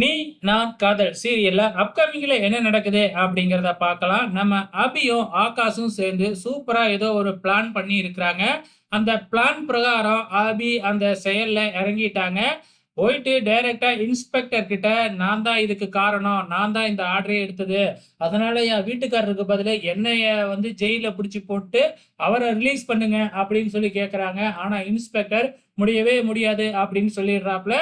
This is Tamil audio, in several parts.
நீ நான் காதல். சீரியல்ல அப்கமிங்ல என்ன நடக்குது அப்படிங்கிறத பார்க்கலாம். நம்ம அபியும் ஆகாஷும் சேர்ந்து சூப்பரா ஏதோ ஒரு பிளான் பண்ணி இருக்கிறாங்க அந்த பிளான் பிரகாரம் அபி அந்த செயல்ல இறங்கிட்டாங்க. போயிட்டு டைரக்டா இன்ஸ்பெக்டர் கிட்ட நான் தான் இதுக்கு காரணம். நான் தான் இந்த ஆர்டரே எடுத்தது. அதனால என் வீட்டுக்காரருக்கு பதிலா என்னைய வந்து ஜெயில பிடிச்சி போட்டு அவரை ரிலீஸ் பண்ணுங்க அப்படின்னு சொல்லி கேட்குறாங்க ஆனா இன்ஸ்பெக்டர் முடியவே முடியாது அப்படின்னு சொல்லிடுறாப்புல.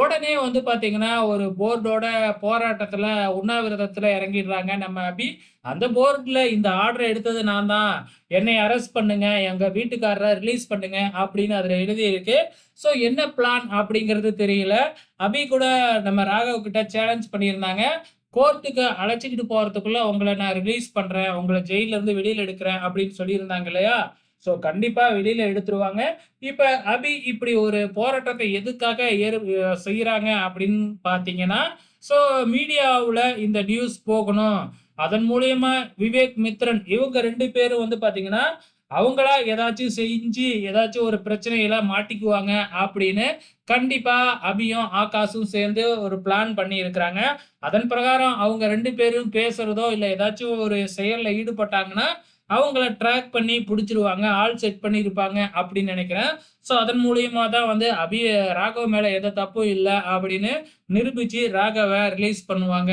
உடனே வந்து பாத்தீங்கன்னா ஒரு போர்டோட போராட்டத்துல உண்ணாவிரதத்துல இறங்கிடுறாங்க நம்ம அபி. அந்த போர்டில் இந்த ஆர்டர் எடுத்தது நான் தான். என்னை அரெஸ்ட் பண்ணுங்க எங்க வீட்டுக்காரரை ரிலீஸ் பண்ணுங்க அப்படின்னு அதில் எழுதியிருக்கு. ஸோ என்ன பிளான் அப்படிங்கிறது தெரியல. அபி கூட நம்ம ராகவ் கிட்ட சேலஞ்ச் பண்ணியிருந்தாங்க. கோர்ட்டுக்கு அழைச்சிக்கிட்டு போகிறதுக்குள்ளே உங்களை நான் ரிலீஸ் பண்ணுறேன் உங்களை ஜெயிலிருந்து இருந்து எடுக்கிறேன் அப்படின்னு சொல்லியிருந்தாங்க இல்லையா? ஸோ கண்டிப்பாக வெளியில் எடுத்துருவாங்க. இப்போ அபி இப்படி ஒரு போராட்டத்தை எதுக்காக ஏறு செய்கிறாங்க அப்படின்னு பார்த்தீங்கன்னா ஸோ மீடியாவில் இந்த நியூஸ் போகணும். அதன் மூலயமா விவேக் மித்ரன் இவங்க ரெண்டு பேரும் வந்து பார்த்தீங்கன்னா அவங்களா ஏதாச்சும் செஞ்சு ஏதாச்சும் ஒரு பிரச்சனையில மாட்டிக்குவாங்க அப்படின்னு கண்டிப்பா அபியும் ஆகாஷும் சேர்ந்து ஒரு பிளான் பண்ணி இருக்கிறாங்க அதன் பிரகாரம் அவங்க ரெண்டு பேரும் பேசுறதோ இல்லை ஏதாச்சும் ஒரு செயல்ல ஈடுபட்டாங்கன்னா அவங்கள ட்ராக் பண்ணி பிடிச்சிருவாங்க ஆள் செட் பண்ணியிருப்பாங்க அப்படின்னு நினைக்கிறேன். ஸோ அதன் மூலியமா தான் வந்து அபி ராகவ் மேலே எந்த தப்பும் இல்லை அப்படின்னு நிரூபிச்சு ராகவை ரிலீஸ் பண்ணுவாங்க.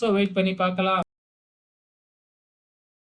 ஸோ வெயிட் பண்ணி பார்க்கலாம்.